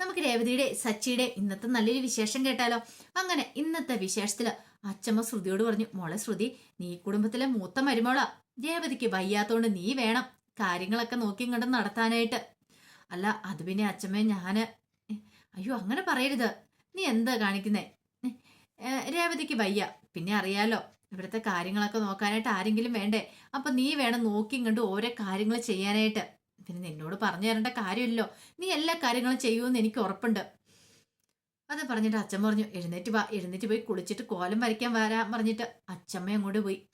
നമുക്ക് രേവതിയുടെ സച്ചിയുടെ ഇന്നത്തെ നല്ലൊരു വിശേഷം കേട്ടാലോ? അങ്ങനെ ഇന്നത്തെ വിശേഷത്തിൽ അച്ചമ്മ ശ്രുതിയോട് പറഞ്ഞു മോളെ ശ്രുതി നീ കുടുംബത്തിലെ മൂത്ത മരുമോളാ. രേവതിക്ക് വയ്യാത്തോണ്ട് നീ വേണം കാര്യങ്ങളൊക്കെ നോക്കി കണ്ടും നടത്താനായിട്ട്. അല്ല അത് പിന്നെ അച്ചമ്മേ ഞാൻ അയ്യോ അങ്ങനെ പറയരുത്. നീ എന്താ കാണിക്കുന്നേ? രേവതിക്ക് വയ്യ. പിന്നെ അറിയാലോ ഇവിടുത്തെ കാര്യങ്ങളൊക്കെ നോക്കാനായിട്ട് ആരെങ്കിലും വേണ്ടേ? അപ്പൊ നീ വേണം നോക്കി കണ്ട് ഓരോ കാര്യങ്ങൾ ചെയ്യാനായിട്ട്. പിന്നെ നിന്നോട് പറഞ്ഞു തരേണ്ട കാര്യമില്ലല്ലോ. നീ എല്ലാ കാര്യങ്ങളും ചെയ്യുമെന്ന് എനിക്ക് ഉറപ്പുണ്ട്. അത് പറഞ്ഞിട്ട് അച്ഛൻ പറഞ്ഞു എഴുന്നേറ്റ് വാ എഴുന്നേറ്റ് പോയി കുളിച്ചിട്ട് കോലം വരയ്ക്കാൻ വരാൻ പറഞ്ഞിട്ട് അച്ഛമ്മ അങ്ങോട്ട് പോയി.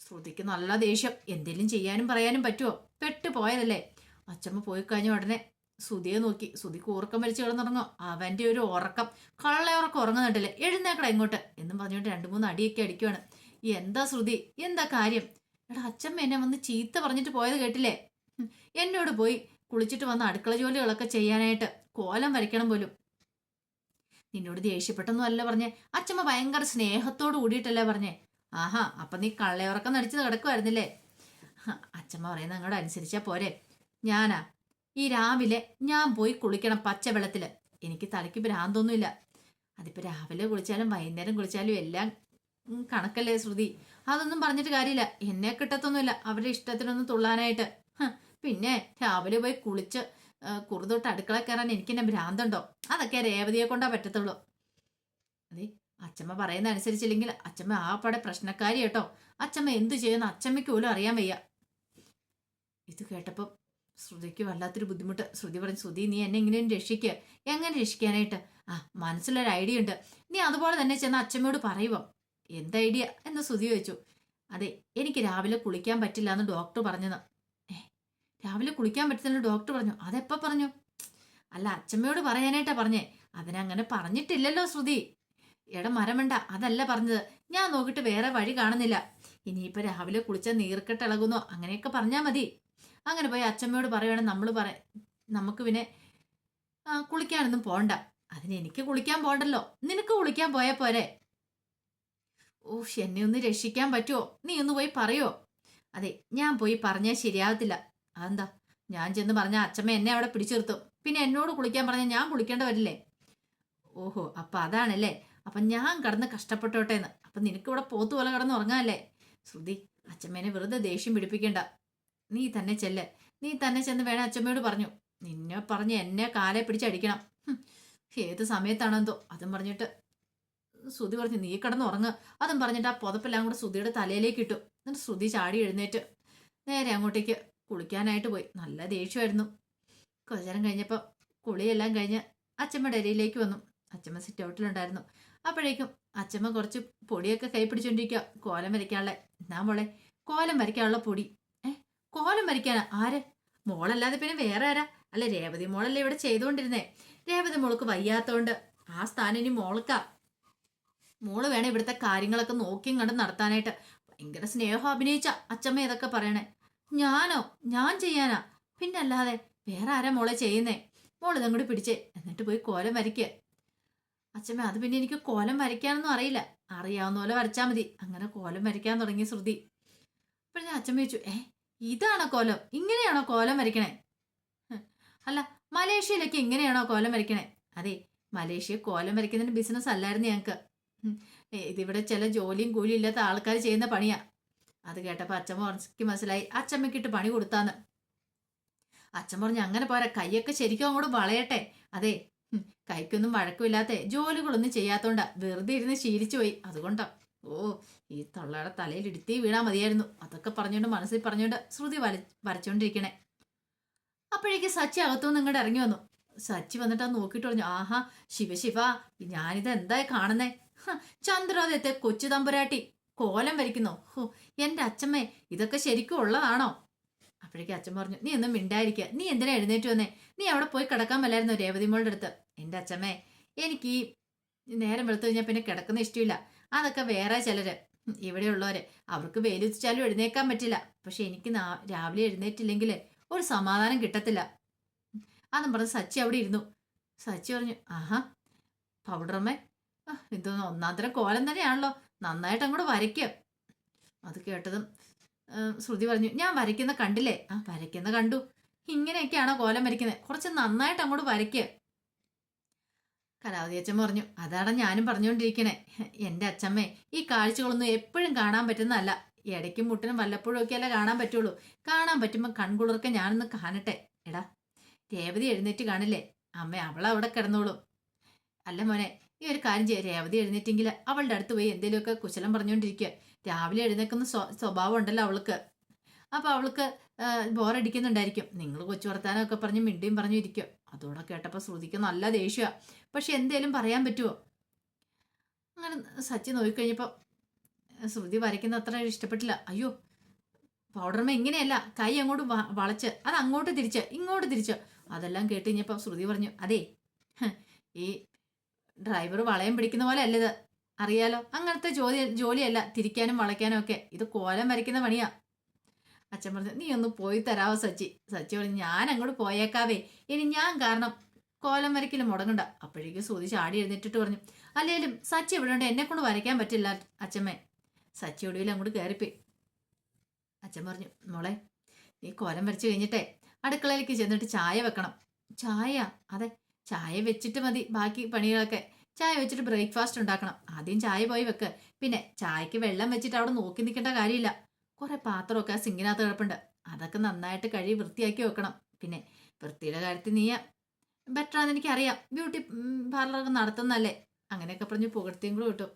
ശ്രുതിക്ക് നല്ല ദേഷ്യം. എന്തെങ്കിലും ചെയ്യാനും പറയാനും പറ്റുമോ പെട്ട് പോയതല്ലേ. അച്ഛമ്മ പോയി കഴിഞ്ഞ ഉടനെ സുതിയെ നോക്കി. സുതിക്ക് ഉറക്കം വലിച്ചു കിടന്നുറങ്ങോ. അവന്റെ ഒരു ഉറക്കം. കള്ള ഉറക്കം ഉറങ്ങുന്നുണ്ടല്ലേ. എഴുന്നേക്കട ഇങ്ങോട്ട് എന്നും പറഞ്ഞുകൊണ്ട് രണ്ട് മൂന്ന് അടിയൊക്കെ അടിക്കുവാണ്. എന്താ ശ്രുതി? എന്താ കാര്യം? എടാ അച്ഛമ്മ എന്നെ വന്ന് ചീത്ത പറഞ്ഞിട്ട് പോയത് കേട്ടില്ലേ? എന്നോട് പോയി കുളിച്ചിട്ട് വന്ന അടുക്കള ജോലികളൊക്കെ ചെയ്യാനായിട്ട് കോലം വരയ്ക്കണം പോലും. നിന്നോട് ദേഷ്യപ്പെട്ടൊന്നും അല്ല പറഞ്ഞേ. അച്ഛമ്മ ഭയങ്കര സ്നേഹത്തോട് കൂടിയിട്ടല്ലേ പറഞ്ഞേ. ആഹാ അപ്പൊ നീ കള്ളയുറക്കം നടിച്ച് കിടക്കുമായിരുന്നില്ലേ അച്ഛമ്മ പറയുന്ന അങ്ങോട്ട് അനുസരിച്ചാ പോരെ. ഞാനാ ഈ രാവിലെ ഞാൻ പോയി കുളിക്കണം പച്ചവെള്ളത്തിൽ. എനിക്ക് തലയ്ക്ക് ഭ്രാന്തൊന്നുമില്ല. അതിപ്പോ രാവിലെ കുളിച്ചാലും വൈകുന്നേരം കുളിച്ചാലും എല്ലാം കണക്കല്ലേ ശ്രുതി. അതൊന്നും പറഞ്ഞിട്ട് കാര്യമില്ല. എന്നെ കിട്ടത്തൊന്നുമില്ല. അവരുടെ ഇഷ്ടത്തിനൊന്നും തുള്ളാനായിട്ട്. പിന്നെ രാവിലെ പോയി കുളിച്ച് കുറുതൊട്ട് അടുക്കള കയറാൻ എനിക്ക് എന്നെ ഭ്രാന്തുണ്ടോ? അതൊക്കെ രേവതിയെ കൊണ്ടാ പറ്റത്തുള്ളൂ. അതെ അച്ഛമ്മ പറയുന്ന അനുസരിച്ചില്ലെങ്കിൽ അച്ഛമ്മ ആ പടെ പ്രശ്നക്കാരി കേട്ടോ. അച്ഛമ്മ എന്തു ചെയ്യുന്ന അച്ഛമ്മയ്ക്ക് പോലും അറിയാൻ വയ്യ. ഇത് കേട്ടപ്പം ശ്രുതിക്ക് വല്ലാത്തൊരു ബുദ്ധിമുട്ട്. ശ്രുതി പറഞ്ഞു ശ്രുതി നീ എന്നെ എങ്ങനെയും രക്ഷിക്കുക എങ്ങനെ രക്ഷിക്കാനായിട്ട്? ആ മനസ്സിലൊരു ഐഡിയ ഉണ്ട്. നീ അതുപോലെ തന്നെ ചെന്ന് അച്ഛമ്മയോട് പറയുവോ? എന്ത് ഐഡിയ? എന്ന് ശ്രുതി ചോദിച്ചു. അതെ എനിക്ക് രാവിലെ കുളിക്കാൻ പറ്റില്ല എന്ന് ഡോക്ടർ പറഞ്ഞത് രാവിലെ കുളിക്കാൻ പറ്റുന്നില്ല ഡോക്ടർ പറഞ്ഞു അതെപ്പോൾ പറഞ്ഞു? അല്ല അച്ഛമ്മയോട് പറയാനായിട്ടാ പറഞ്ഞേ. അതിനങ്ങനെ പറഞ്ഞിട്ടില്ലല്ലോ ശ്രുതി. എടാ മരമണ്ട അതല്ല പറഞ്ഞത്. ഞാൻ നോക്കിയിട്ട് വേറെ വഴി കാണുന്നില്ല. ഇനിയിപ്പോ രാവിലെ കുളിച്ച നീർക്കെട്ടിളകുന്നോ അങ്ങനെയൊക്കെ പറഞ്ഞാൽ മതി. അങ്ങനെ പോയി അച്ഛമ്മയോട് പറയുവാണെങ്കിൽ നമ്മൾ പറ നമുക്ക് പിന്നെ കുളിക്കാനൊന്നും പോണ്ട. അതിന് എനിക്ക് കുളിക്കാൻ പോണ്ടല്ലോ. നിനക്ക് കുളിക്കാൻ പോയാൽ പോരെ. ഓ എന്നെ ഒന്ന് രക്ഷിക്കാൻ പറ്റുമോ നീ ഒന്ന് പോയി പറയോ? അതെ ഞാൻ പോയി പറഞ്ഞാൽ ശരിയാവത്തില്ല. അതെന്താ? ഞാൻ ചെന്ന് പറഞ്ഞ അച്ഛമ്മ എന്നെ അവിടെ പിടിച്ചു പിന്നെ എന്നോട് കുളിക്കാൻ പറഞ്ഞാൽ ഞാൻ കുളിക്കേണ്ട വരില്ലേ? ഓഹോ അപ്പൊ അതാണല്ലേ. അപ്പൊ ഞാൻ കടന്ന് കഷ്ടപ്പെട്ടോട്ടേന്ന്. അപ്പൊ നിനക്ക് ഇവിടെ പോത്ത് പോലെ കിടന്ന് ഉറങ്ങാല്ലേ? ശ്രുതി അച്ഛമ്മേനെ വെറുതെ ദേഷ്യം പിടിപ്പിക്കണ്ട. നീ തന്നെ ചെല്ല്. നീ തന്നെ ചെന്ന് വേണം അച്ഛമ്മയോട് പറഞ്ഞു. നിന്നെ പറഞ്ഞ് എന്നെ കാലെ പിടിച്ചടിക്കണം ഏത് സമയത്താണെന്തോ അതും പറഞ്ഞിട്ട് ശ്രുതി പറഞ്ഞു നീ കടന്ന് ഉറങ്ങ്. അതും പറഞ്ഞിട്ട് ആ പുതപ്പെല്ലാം കൂടെ ശ്രുതിയുടെ തലയിലേക്ക് ഇട്ടു. എന്നിട്ട് ശ്രുതി ചാടി എഴുന്നേറ്റ് നേരെ അങ്ങോട്ടേക്ക് കുളിക്കാനായിട്ട് പോയി. നല്ല ദേഷ്യമായിരുന്നു. കുറച്ചു നേരം കഴിഞ്ഞപ്പോൾ കുളിയെല്ലാം കഴിഞ്ഞ് അച്ഛമ്മയുടെ അരിയിലേക്ക് വന്നു. അച്ഛമ്മ സിറ്റ് ഔട്ടിലുണ്ടായിരുന്നു അപ്പോഴേക്കും അച്ഛമ്മ കുറച്ച് പൊടിയൊക്കെ കൈ പിടിച്ചോണ്ടിരിക്കുക കോലം വരയ്ക്കാനുള്ള. എന്നാ മോളെ കോലം വരയ്ക്കാനുള്ള പൊടി? ഏ കോലം വരയ്ക്കാനാ? ആര്? മോളല്ലാതെ പിന്നെ വേറെ ആരാ? അല്ല രേവതി മോളല്ലേ ഇവിടെ ചെയ്തുകൊണ്ടിരുന്നേ. രേവതി മോൾക്ക് വയ്യാത്തോണ്ട് ആ സ്ഥാനം ഇനി മോൾക്കാ. മോൾ വേണം ഇവിടുത്തെ കാര്യങ്ങളൊക്കെ നോക്കിയും കണ്ട് നടത്താനായിട്ട്. ഭയങ്കര സ്നേഹം അഭിനയിച്ച അച്ഛമ്മ ഇതൊക്കെ പറയണേ. ഞാനോ? ഞാൻ ചെയ്യാനാ. പിന്നെ അല്ലാതെ വേറെ ആരാ മോളെ ചെയ്യുന്നേ? മോൾ ഇതങ്ങോട്ട് പിടിച്ചേ. എന്നിട്ട് പോയി കോലം വരയ്ക്കുക അച്ഛമ്മ അത് പിന്നെ എനിക്ക് കോലം വരയ്ക്കാനൊന്നും അറിയില്ല. അറിയാവുന്ന പോലെ വരച്ചാൽ മതി. അങ്ങനെ കോലം വരയ്ക്കാൻ തുടങ്ങി ശ്രുതി. അപ്പോൾ ഞാൻ അച്ഛമ്മ ചോദിച്ചു ഏ ഇതാണോ കോലം? ഇങ്ങനെയാണോ കോലം വരയ്ക്കണേ? അല്ല മലേഷ്യയിലൊക്കെ ഇങ്ങനെയാണോ കോലം വരയ്ക്കണേ? അതെ മലേഷ്യ കോലം വരയ്ക്കുന്നതിന് ബിസിനസ് അല്ലായിരുന്നു ഞങ്ങൾക്ക് ഇതിവിടെ ചില ജോലിയും കൂലിയും ഇല്ലാത്ത ആൾക്കാർ ചെയ്യുന്ന പണിയാ. അത് കേട്ടപ്പോൾ അച്ഛൻ പറഞ്ഞു മനസ്സിലായി. അച്ഛമ്മക്കിട്ട് പണി കൊടുത്താന്ന്. അച്ഛൻ പറഞ്ഞു അങ്ങനെ പോരാ കൈയൊക്കെ ശരിക്കും അങ്ങോട്ട് വളയട്ടെ. അതെ കൈക്കൊന്നും വഴക്കമില്ലാത്ത ജോലികളൊന്നും ചെയ്യാത്തോണ്ടാ വെറുതെ ഇരുന്ന് ശീലിച്ചു പോയി. അതുകൊണ്ടാ. ഓ ഈ തള്ളയുടെ തലയിൽ ഇടുത്തി വീണാ മതിയായിരുന്നു. അതൊക്കെ പറഞ്ഞുകൊണ്ട് മനസ്സിൽ പറഞ്ഞുകൊണ്ട് ശ്രുതി വല വരച്ചോണ്ടിരിക്കണേ. അപ്പോഴേക്ക് സച്ചി അകത്തുനിന്ന് ഇങ്ങോട്ട് ഇറങ്ങി വന്നു. സച്ചി വന്നിട്ട് അത് നോക്കിയിട്ട് പറഞ്ഞു ആഹാ ശിവ ശിവ ഞാനിത് എന്തായി കാണുന്നേ ചന്ദ്രോദയത്തെ കൊച്ചു തമ്പുരാട്ടി. കോലം വരയ്ക്കുന്നോ. ഹോ എന്റെ അച്ഛമ്മേ ഇതൊക്കെ ശരിക്കും ഉള്ളതാണോ? അപ്പോഴേക്കും അച്ഛൻ പറഞ്ഞു നീ ഒന്നും മിണ്ടായിരിക്കുക നീ എന്തിനാ എഴുന്നേറ്റ് വന്നേ? നീ അവിടെ പോയി കിടക്കാൻ മേലായിരുന്നു രേവതി മോളുടെ അടുത്ത്. എന്റെ അച്ഛമ്മേ എനിക്ക് ഈ നേരം വെളുത്തു കഴിഞ്ഞാൽ പിന്നെ കിടക്കുന്ന ഇഷ്ടമില്ല അതൊക്കെ വേറെ ചിലര്. ഇവിടെയുള്ളവര് അവർക്ക് വെയിലുച്ചാലും എഴുന്നേക്കാൻ പറ്റില്ല. പക്ഷെ എനിക്ക് രാവിലെ എഴുന്നേറ്റില്ലെങ്കിൽ ഒരു സമാധാനം കിട്ടത്തില്ല. അതും പറഞ്ഞ് സച്ചി അവിടെ ഇരുന്നു. സച്ചി പറഞ്ഞു ആഹാ പൗഡറമ്മേ. ആ, ഒന്നാം തരം കോലം തന്നെയാണല്ലോ. നന്നായിട്ട് അങ്ങോട്ട് വരയ്ക്കുക അത് കേട്ടതും ശ്രുതി പറഞ്ഞു ഞാൻ വരയ്ക്കുന്ന കണ്ടില്ലേ? ആ വരയ്ക്കുന്ന കണ്ടു. ഇങ്ങനെയൊക്കെയാണോ കോലം വരയ്ക്കുന്നത്? കുറച്ച് നന്നായിട്ട് അങ്ങോട്ട് വരയ്ക്കുക കലാവതി അച്ഛൻ പറഞ്ഞു അതാണ് ഞാനും പറഞ്ഞുകൊണ്ടിരിക്കണേ എന്റെ അച്ഛമ്മേ ഈ കാഴ്ചകളൊന്നും എപ്പോഴും കാണാൻ പറ്റുന്നതല്ല. ഇടയ്ക്കും മുട്ടിനും വല്ലപ്പോഴും ഒക്കെ അല്ലേ കാണാൻ പറ്റുള്ളൂ. കാണാൻ പറ്റുമ്പോൾ കൺകുളിർക്കെ ഞാനൊന്ന് കാണട്ടെ എടാ രേവതി എഴുന്നേറ്റ് കാണില്ലേ? അമ്മ അവളവിടെ കിടന്നോളും. അല്ല മോനെ ഈ ഒരു കാര്യം ചെയ്യാം. രേവതി എഴുന്നേറ്റെങ്കിൽ അവളുടെ അടുത്ത് പോയി എന്തെങ്കിലുമൊക്കെ കുശലം പറഞ്ഞുകൊണ്ടിരിക്കുക രാവിലെ എഴുന്നേക്കുന്ന സ്വ- സ്വഭാവം ഉണ്ടല്ലോ അവൾക്ക്. അപ്പോൾ അവൾക്ക് ബോറടിക്കുന്നുണ്ടായിരിക്കും. നിങ്ങൾ കൊച്ചു വർത്താനമൊക്കെ പറഞ്ഞ് മിണ്ടിയും പറഞ്ഞു ഇരിക്കും അതോടെ കേട്ടപ്പോൾ ശ്രുതിക്ക് നല്ല ദേഷ്യമാണ് പക്ഷെ എന്തേലും പറയാൻ പറ്റുമോ അങ്ങനെ സച്ചി നോക്കിക്കഴിഞ്ഞപ്പോൾ ശ്രുതി വരയ്ക്കുന്ന അത്ര ഇഷ്ടപ്പെട്ടില്ല. അയ്യോ പൗഡർമ ഇങ്ങനെയല്ല. കൈ അങ്ങോട്ട് വളച്ച്. അത് അങ്ങോട്ട് തിരിച്ച് ഇങ്ങോട്ട് തിരിച്ച്. അതെല്ലാം കേട്ട് കഴിഞ്ഞപ്പോൾ ശ്രുതി പറഞ്ഞു അതെ ഈ ഡ്രൈവർ വളയം പിടിക്കുന്ന പോലെ അല്ലത് അറിയാലോ? അങ്ങനത്തെ ജോലി ജോലിയല്ല. തിരിക്കാനും വളയ്ക്കാനും ഒക്കെ. ഇത് കോലം വരയ്ക്കുന്ന പണിയാ. അച്ഛൻ പറഞ്ഞു നീ ഒന്ന് പോയി തരാവോ സച്ചി? സച്ചി പറഞ്ഞു ഞാൻ അങ്ങോട്ട് പോയേക്കാവേ. ഇനി ഞാൻ കാരണം കോലം വരയ്ക്കൽ മുടങ്ങണ്ട. അപ്പോഴേക്കും സൂതി ചാടി എഴുന്നേറ്റിട്ട് പറഞ്ഞു അല്ലേലും സച്ചി ഇവിടെ ഉണ്ട്. എന്നെ കൊണ്ട് വരയ്ക്കാൻ പറ്റില്ല അച്ഛമ്മേ. സച്ചി ഒടുവിൽ അങ്ങോട്ട് കയറിപ്പോയി. അച്ഛൻ പറഞ്ഞു മോളെ നീ കോലം വരച്ച് കഴിഞ്ഞിട്ടേ അടുക്കളയിലേക്ക് ചെന്നിട്ട് ചായ വെക്കണം. ചായ? അതെ. ചായ വെച്ചിട്ട് മതി ബാക്കി പണികളൊക്കെ. ചായ വെച്ചിട്ട് ബ്രേക്ക്ഫാസ്റ്റ് ഉണ്ടാക്കണം. ആദ്യം ചായ പോയി വെക്ക്. പിന്നെ ചായക്ക് വെള്ളം വെച്ചിട്ട് അവിടെ നോക്കി നിൽക്കേണ്ട കാര്യമില്ല. കുറെ പാത്രമൊക്കെ ആ സിങ്കിനകത്ത് കിടപ്പുണ്ട്. അതൊക്കെ നന്നായിട്ട് കഴുകി വൃത്തിയാക്കി വെക്കണം. പിന്നെ വൃത്തിയുടെ കാര്യത്തിൽ നീ ബെറ്ററാന്ന് എനിക്കറിയാം. ബ്യൂട്ടി പാർലറൊക്കെ നടത്തുന്നല്ലേ അങ്ങനെയൊക്കെ പറഞ്ഞ് പുകഴ്ത്തിയും കൂടെ കിട്ടും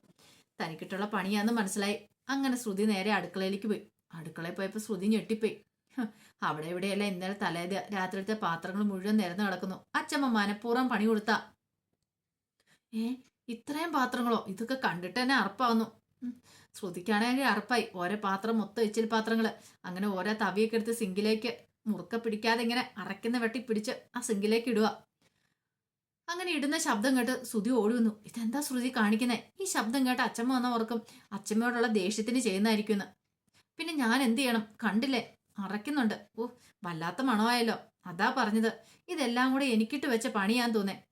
തനിക്കിട്ടുള്ള പണിയാന്ന് മനസ്സിലായി. അങ്ങനെ ശ്രുതി നേരെ അടുക്കളയിലേക്ക് പോയി. അടുക്കളയിൽ പോയപ്പോൾ ശ്രുതി ഞെട്ടിപ്പോയി. അവിടെ ഇവിടെയല്ല ഇന്നലെ തലേ രാത്രിയിലത്തെ പാത്രങ്ങൾ മുഴുവൻ നിരന്ന് കിടക്കുന്നു. അച്ഛമ്മമാനെ പുറം പണി കൊടുത്ത. ഏ ഇത്രയും പാത്രങ്ങളോ? ഇതൊക്കെ കണ്ടിട്ട് തന്നെ അറപ്പാവുന്നു. ശ്രുതിക്കാണെങ്കിൽ അറപ്പായി. ഓരോ പാത്രം മൊത്തം ഇച്ചിരി പാത്രങ്ങൾ അങ്ങനെ ഓരോ തവിയൊക്കെ എടുത്ത് സിങ്കിലേക്ക് മുറുക്ക പിടിക്കാതെ ഇങ്ങനെ അറയ്ക്കുന്ന വെട്ടി പിടിച്ച് ആ സിങ്കിലേക്ക് ഇടുക. അങ്ങനെ ഇടുന്ന ശബ്ദം കേട്ട് ശ്രുതി ഓടി വന്നു. ഇതെന്താ ശ്രുതി കാണിക്കുന്നത് ഈ ശബ്ദം കേട്ട് അച്ഛമ്മ വന്ന ഓർക്കും അച്ഛമ്മയോടുള്ള ദേഷ്യത്തിന് ചെയ്യുന്നതായിരിക്കുമെന്ന്. പിന്നെ ഞാൻ എന്ത് ചെയ്യണം? കണ്ടില്ലേ? അറയ്ക്കുന്നുണ്ട് ഓ വല്ലാത്ത മണമായല്ലോ. അതാ പറഞ്ഞത്. ഇതെല്ലാം കൂടെ എനിക്കിട്ട് വെച്ച പണിയാൻ തോന്നേ.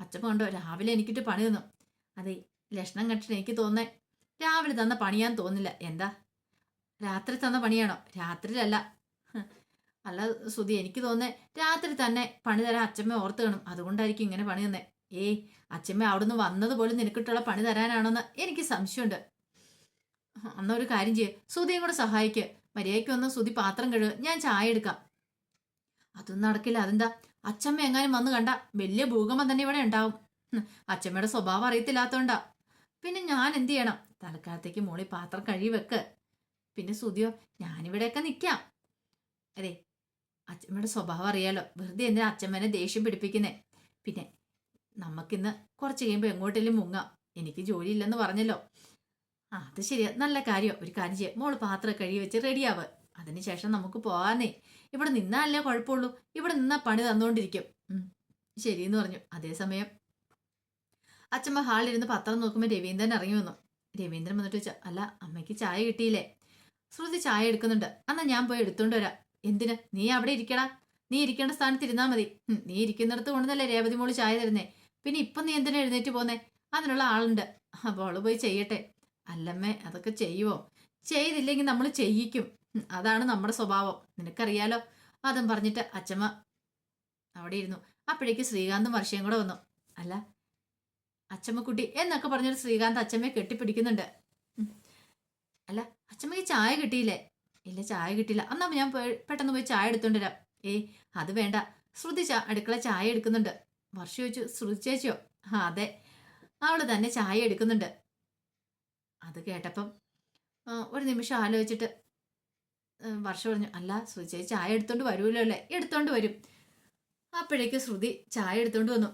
അച്ഛൻ കണ്ടോ രാവിലെ എനിക്കിട്ട് പണി തന്നു. അതെ ലക്ഷണം കണ്ടിട്ട് എനിക്ക് തോന്നേ. രാവിലെ തന്ന പണിയാൻ തോന്നില്ല. എന്താ? രാത്രി തന്ന പണിയാണോ? രാത്രിയിലല്ല. അല്ല സുധി എനിക്ക് തോന്നേ രാത്രി തന്നെ പണി തരാൻ അച്ഛമ്മ ഓർത്ത് കാണും. അതുകൊണ്ടായിരിക്കും ഇങ്ങനെ പണി തന്നേ. ഏയ് അച്ഛമ്മ അവിടുന്ന് വന്നത് പോലും നിനക്കിട്ടുള്ള പണി തരാനാണോന്ന് എനിക്ക് സംശയമുണ്ട്. അന്നൊരു കാര്യം ചെയ്യേ. സുധിയും കൂടെ സഹായിക്ക്. മര്യാദയ്ക്ക് വന്ന സുതി പാത്രം കഴുകുക ഞാൻ ചായ എടുക്കാം. അതൊന്നും നടക്കില്ല. അതെന്താ? അച്ഛമ്മ എങ്ങാനും വന്നു കണ്ട വലിയ ഭൂകമ്പം തന്നെ ഇവിടെ ഉണ്ടാവും. അച്ഛമ്മയുടെ സ്വഭാവം അറിയത്തില്ലാത്തോണ്ടാ. പിന്നെ ഞാൻ എന്ത് ചെയ്യണം? തൽക്കാലത്തേക്ക് മോളി പാത്രം കഴുകി വെക്ക്. പിന്നെ സുതിയോ ഞാനിവിടെയൊക്കെ നിൽക്കാം അതെ അച്ഛമ്മയുടെ സ്വഭാവം അറിയാലോ. വെറുതെ എന്തിനാ അച്ഛമ്മേനെ ദേഷ്യം പിടിപ്പിക്കുന്നേ? പിന്നെ നമുക്കിന്ന് കുറച്ച് കഴിയുമ്പോൾ എങ്ങോട്ടെങ്കിലും മുങ്ങാം. എനിക്ക് ജോലിയില്ലെന്ന് പറഞ്ഞല്ലോ. ആ അത് ശരിയാ. നല്ല കാര്യം. ഒരു കാര്യം ചെയ്യാം. മോൾ പാത്രം കഴുകി വെച്ച് റെഡിയാവ് അതിനുശേഷം നമുക്ക് പോകാന്നേ ഇവിടെ നിന്നാലേ കുഴപ്പമുള്ളൂ. ഇവിടെ നിന്നാ പണി തന്നുകൊണ്ടിരിക്കും ശരി എന്ന് പറഞ്ഞു. അതേസമയം അച്ഛമ്മ ഹാളിലിരുന്ന് പത്രം നോക്കുമ്പോൾ രവീന്ദ്രൻ ഇറങ്ങി വന്നു. രവീന്ദ്രൻ വന്നിട്ട് വെച്ചാൽ അല്ല അമ്മയ്ക്ക് ചായ കിട്ടിയില്ലേ? ശ്രുതി ചായ എടുക്കുന്നുണ്ട്. എന്നാ ഞാൻ പോയി എടുത്തോണ്ട് വരാം. എന്തിന്? നീ അവിടെ ഇരിക്കടാ. നീ ഇരിക്കേണ്ട സ്ഥാനത്ത് ഇരുന്നാ മതി. നീ ഇരിക്കുന്നിടത്ത് കൊണ്ടുവന്നല്ലേ രേവതി മോൾ ചായ തരുന്നേ? പിന്നെ ഇപ്പം നീ എന്തിനാ എഴുന്നേറ്റ് പോന്നേ? അതിനുള്ള ആളുണ്ട്. അപ്പോൾ അവൾ പോയി ചെയ്യട്ടെ. അല്ലമ്മേ അതൊക്കെ ചെയ്യുവോ? ചെയ്തില്ലെങ്കിൽ നമ്മൾ ചെയ്യിക്കും. അതാണ് നമ്മുടെ സ്വഭാവം. നിനക്കറിയാലോ? അതും പറഞ്ഞിട്ട് അച്ഛമ്മ അവിടെ ഇരുന്നു. അപ്പോഴേക്ക് ശ്രീകാന്തും വർഷയും കൂടെ വന്നു. അല്ല അച്ചമ്മക്കുട്ടി എന്നൊക്കെ പറഞ്ഞിട്ട് ശ്രീകാന്ത് അച്ഛമ്മയെ കെട്ടിപ്പിടിക്കുന്നുണ്ട്. അല്ല അച്ഛമ്മയ്ക്ക് ചായ കിട്ടിയില്ലേ? ഇല്ല ചായ കിട്ടിയില്ല. എന്നാ ഞാൻ പെട്ടെന്ന് പോയി ചായ എടുത്തോണ്ട് വരാം. അത് വേണ്ട. ശ്രുതി ചാ അടുക്കള ചായ എടുക്കുന്നുണ്ട്. വർഷ ചോദിച്ചു ശ്രുതി ചേച്ചിയോ? അതെ. അവൾ തന്നെ ചായ എടുക്കുന്നുണ്ട്. അത് കേട്ടപ്പം ഒരു നിമിഷം ആലോചിച്ചിട്ട് വർഷ പറഞ്ഞു അല്ല ശ്രുതി ചേച്ചി ചായ എടുത്തോണ്ട് വരുമല്ലോ അല്ലേ? എടുത്തോണ്ട് വരും. അപ്പോഴേക്ക് ശ്രുതി ചായ എടുത്തോണ്ട് വന്നു.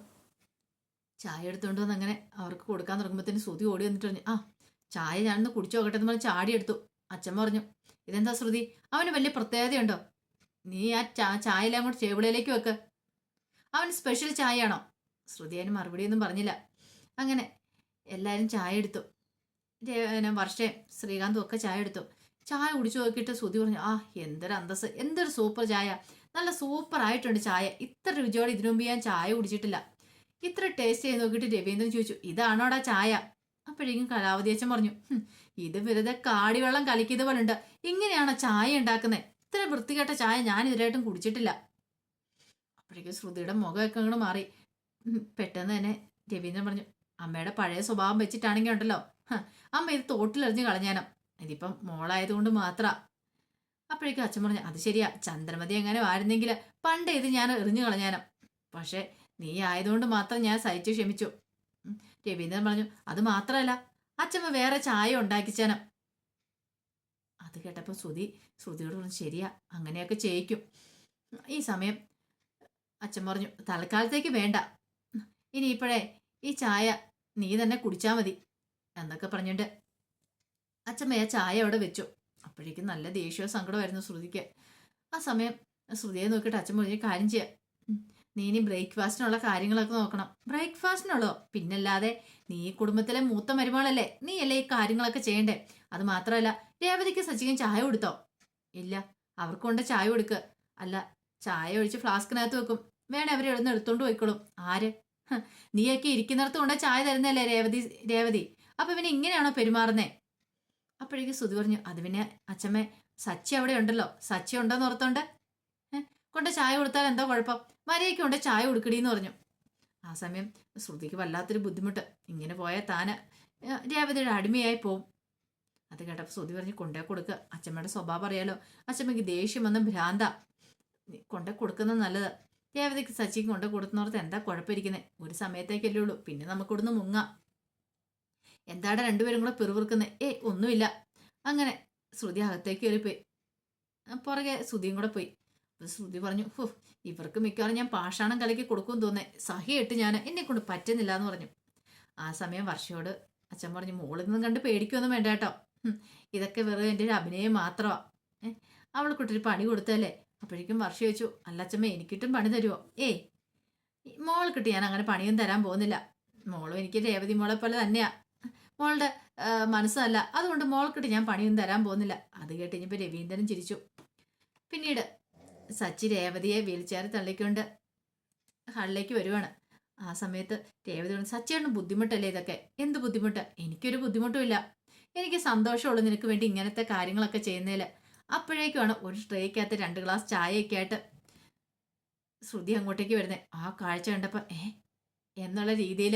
ചായ എടുത്തോണ്ട് വന്ന് അങ്ങനെ അവർക്ക് കൊടുക്കാൻ തുടങ്ങുമ്പോഴത്തേന് ശ്രുതി ഓടി വന്നിട്ട് പറഞ്ഞു ആ ചായ ഞാനൊന്ന് കുടിച്ചു നോക്കട്ടെ എന്ന് പറഞ്ഞ് ചാടി എടുത്തു. അച്ഛൻ പറഞ്ഞു ഇതെന്താ ശ്രുതി? അവന് വലിയ പ്രത്യേകതയുണ്ടോ? നീ ആ ചാ ചായയെല്ലാം കൂടി ടേബിളിലേക്ക് വെക്ക്. അവൻ സ്പെഷ്യൽ ചായയാണോ? ശ്രുതി അതിന് മറുപടിയൊന്നും പറഞ്ഞില്ല. അങ്ങനെ എല്ലാവരും ചായ എടുത്തു. വർഷേ ശ്രീകാന്തും ഒക്കെ ചായ എടുത്തു. ചായ കുടിച്ചു നോക്കിയിട്ട് ശ്രുതി പറഞ്ഞു ആ എന്തൊരു അന്തസ് എന്തൊരു സൂപ്പർ ചായ. നല്ല സൂപ്പർ ആയിട്ടുണ്ട് ചായ. ഇത്ര രുചിയോടെ ഇതിനു മുമ്പ് ഞാൻ ചായ കുടിച്ചിട്ടില്ല. ഇത്ര ടേസ്റ്റ് ചെയ്ത് നോക്കിയിട്ട് രവീന്ദ്രൻ ചോദിച്ചു ഇതാണോടാ ചായ? അപ്പോഴേക്കും കലാവതി അച്ഛൻ പറഞ്ഞു ഇത് വെറുതെ കാടിവെള്ളം കലക്കിയത് പോലെ ഉണ്ട് ഇങ്ങനെയാണോ ചായ ഉണ്ടാക്കുന്നത് ഇത്ര വൃത്തികെട്ട ചായ ഞാൻ ഇതിലായിട്ടും കുടിച്ചിട്ടില്ല. അപ്പോഴേക്കും ശ്രുതിയുടെ മുഖമൊക്കെ അങ്ങോട്ട് മാറി. പെട്ടെന്ന് തന്നെ രവീന്ദ്രൻ പറഞ്ഞു അമ്മയുടെ പഴയ സ്വഭാവം വെച്ചിട്ടാണെങ്കിൽ ഉണ്ടല്ലോ. അമ്മ ഇത് തോട്ടിലെറിഞ്ഞ് കളഞ്ഞാനും. ഇതിപ്പം മോളായതുകൊണ്ട് മാത്ര. അപ്പോഴേക്കും അച്ഛൻ പറഞ്ഞു അത് ശരിയാ ചന്ദ്രമതി എങ്ങനെ ആയിരുന്നെങ്കിൽ പണ്ട് ഇത് ഞാൻ എറിഞ്ഞു കളഞ്ഞാനും. പക്ഷെ നീ ആയതുകൊണ്ട് മാത്രം ഞാൻ സഹിച്ചു ക്ഷമിച്ചു. രവീന്ദ്രൻ പറഞ്ഞു അത് മാത്രമല്ല അച്ഛമ്മ വേറെ ചായ ഉണ്ടാക്കിച്ചാനം. അത് കേട്ടപ്പോൾ ശ്രുതി ശ്രുതിയോട് പറഞ്ഞു ശരിയാ അങ്ങനെയൊക്കെ ചെയ്യിക്കും. ഈ സമയം അച്ഛൻ പറഞ്ഞു തൽക്കാലത്തേക്ക് വേണ്ട. ഇനി ഇപ്പോഴേ ഈ ചായ നീ തന്നെ കുടിച്ചാൽ മതി. എന്നൊക്കെ പറഞ്ഞിട്ട് അച്ഛമ്മ ചായ അവിടെ വെച്ചു. അപ്പോഴേക്കും നല്ല ദേഷ്യവും സങ്കടമായിരുന്നു ശ്രുതിക്ക്. ആ സമയം ശ്രുതിയെ നോക്കിയിട്ട് അച്ഛൻ പറഞ്ഞു കാര്യം ചെയ്യാം. നീ ഇനി ബ്രേക്ക്ഫാസ്റ്റിനുള്ള കാര്യങ്ങളൊക്കെ നോക്കണം. ബ്രേക്ക്ഫാസ്റ്റിനുള്ളോ? പിന്നല്ലാതെ നീ കുടുംബത്തിലെ മൂത്ത മരുമകളല്ലേ നീ അല്ലേ ഈ കാര്യങ്ങളൊക്കെ ചെയ്യണ്ടേ? അത് മാത്രമല്ല രേവതിക്ക് സച്ചിക്കും ചായ കൊടുത്തോ? ഇല്ല അവർക്ക് കൊണ്ട് ചായ കൊടുക്കുക അല്ല ചായ ഒഴിച്ച് ഫ്ലാസ്കിനകത്ത് വെക്കും. വേണേ അവരെ എഴുന്ന് എടുത്തോണ്ട് പോയിക്കോളും. ആര്? നീയൊക്കെ ഇരിക്കുന്നിടത്ത് കൊണ്ട് ചായ തരുന്നല്ലേ രേവതി രേവതി? അപ്പൊ ഇവനെ ഇങ്ങനെയാണോ പെരുമാറുന്നേ? അപ്പോഴേക്ക് സുതി പറഞ്ഞു അത് പിന്നെ അച്ഛമ്മേ സച്ചി അവിടെ ഉണ്ടല്ലോ. സച്ചി ഉണ്ടോന്ന് ഓർത്തോണ്ട്? കൊണ്ട് ചായ കൊടുത്താൽ എന്താ കുഴപ്പം? മര്യാദയ്ക്ക് കൊണ്ട് ചായ കൊടുക്കടീന്ന് പറഞ്ഞു. ആ സമയം ശ്രുതിക്ക് വല്ലാത്തൊരു ബുദ്ധിമുട്ട്. ഇങ്ങനെ പോയാൽ താന് രേവതിയുടെ അടിമയായി പോവും. അത് കേട്ടപ്പോൾ ശ്രുതി പറഞ്ഞ് കൊണ്ടേ കൊടുക്കുക അച്ഛമ്മയുടെ സ്വഭാവം അറിയാലോ. അച്ഛമ്മയ്ക്ക് ദേഷ്യം വന്ന ഭ്രാന്ത. കൊണ്ടേ കൊടുക്കുന്നത് നല്ലത്. രേവതിക്ക് സച്ചിക്ക് കൊണ്ടേ കൊടുക്കുന്നോർത്ത് എന്താ കുഴപ്പമിരിക്കുന്നത് ഒരു സമയത്തേക്കല്ലേ ഉള്ളൂ. പിന്നെ നമുക്കിവിടുന്ന് മുങ്ങാം. എന്താടാ രണ്ടുപേരും കൂടെ പിറുപിറുക്കുന്നത് ഏ ഒന്നുമില്ല. അങ്ങനെ ശ്രുതി അകത്തേക്ക് കയറിപ്പോയി. പുറകെ ശ്രുതിയും കൂടെ പോയി. ശ്രുതി പറഞ്ഞു ഹോ ഇവർക്ക് മിക്കവാറും ഞാൻ പാഷാണം കലക്കി കൊടുക്കും തോന്നേ സഹിയിട്ട് ഞാൻ എന്നെ കൊണ്ട് പറ്റുന്നില്ല എന്ന് പറഞ്ഞു. ആ സമയം വർഷയോട് അച്ഛൻ പറഞ്ഞു മോളിൽ നിന്നും കണ്ട് പേടിക്കൊന്നും വേണ്ട കേട്ടോ. ഇതൊക്കെ വെറുതെ എന്റെ ഒരു അഭിനയം മാത്രമാ. അവൾ കുട്ടി പണി കൊടുത്തല്ലേ അപ്പോഴേക്കും വർഷ ചോദിച്ചു അല്ല അച്ഛമ്മ എനിക്കിട്ടും പണി തരുമോ ഏയ് കിട്ടി ഞാൻ അങ്ങനെ പണിയൊന്നും തരാൻ പോകുന്നില്ല. മോളും എനിക്ക് രേവതി മോളെ പോലെ തന്നെയാ. മോളുടെ മനസ്സല്ല. അതുകൊണ്ട് മോൾക്കിട്ട് ഞാൻ പണിയൊന്നും തരാൻ പോകുന്നില്ല. അത് കേട്ട് ഇനിയിപ്പോൾ രവീന്ദ്രൻ ചിരിച്ചു. പിന്നീട് സച്ചി രേവതിയെ വീൽ ചെയറിൽ തള്ളിക്കൊണ്ട് ഹാളിലേക്ക് വരുവാണ്. ആ സമയത്ത് രേവതി പറഞ്ഞു സച്ചിയാണ് ബുദ്ധിമുട്ടല്ലേ ഇതൊക്കെ? എന്ത് ബുദ്ധിമുട്ട്? എനിക്കൊരു ബുദ്ധിമുട്ടുമില്ല. എനിക്ക് സന്തോഷമുള്ളൂ നിനക്ക് വേണ്ടി ഇങ്ങനത്തെ കാര്യങ്ങളൊക്കെ ചെയ്യുന്നതിൽ അപ്പോഴേക്കുമാണ് ഒരു ട്രേക്കകത്ത് രണ്ട് ഗ്ലാസ് ചായയൊക്കെ ആയിട്ട് ശ്രുതി അങ്ങോട്ടേക്ക് വരുന്നത് ആ കാഴ്ച കണ്ടപ്പോൾ ഏ? എന്നുള്ള രീതിയിൽ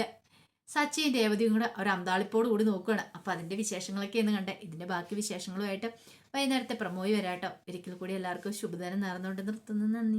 സച്ചിയും രേവതിയും കൂടെ ഒരു അന്താളിപ്പോട് കൂടി നോക്കുകയാണ് അപ്പോൾ അതിന്റെ വിശേഷങ്ങളൊക്കെ ഒന്ന് കണ്ടേ. ഇതിന്റെ ബാക്കി വിശേഷങ്ങളുമായിട്ട് വൈകുന്നേരത്തെ പ്രമോയി വരാട്ടോ. ഒരിക്കൽ കൂടി എല്ലാവർക്കും ശുഭദിനം നേർന്നുകൊണ്ട് നിർത്തുന്നു. നന്ദി.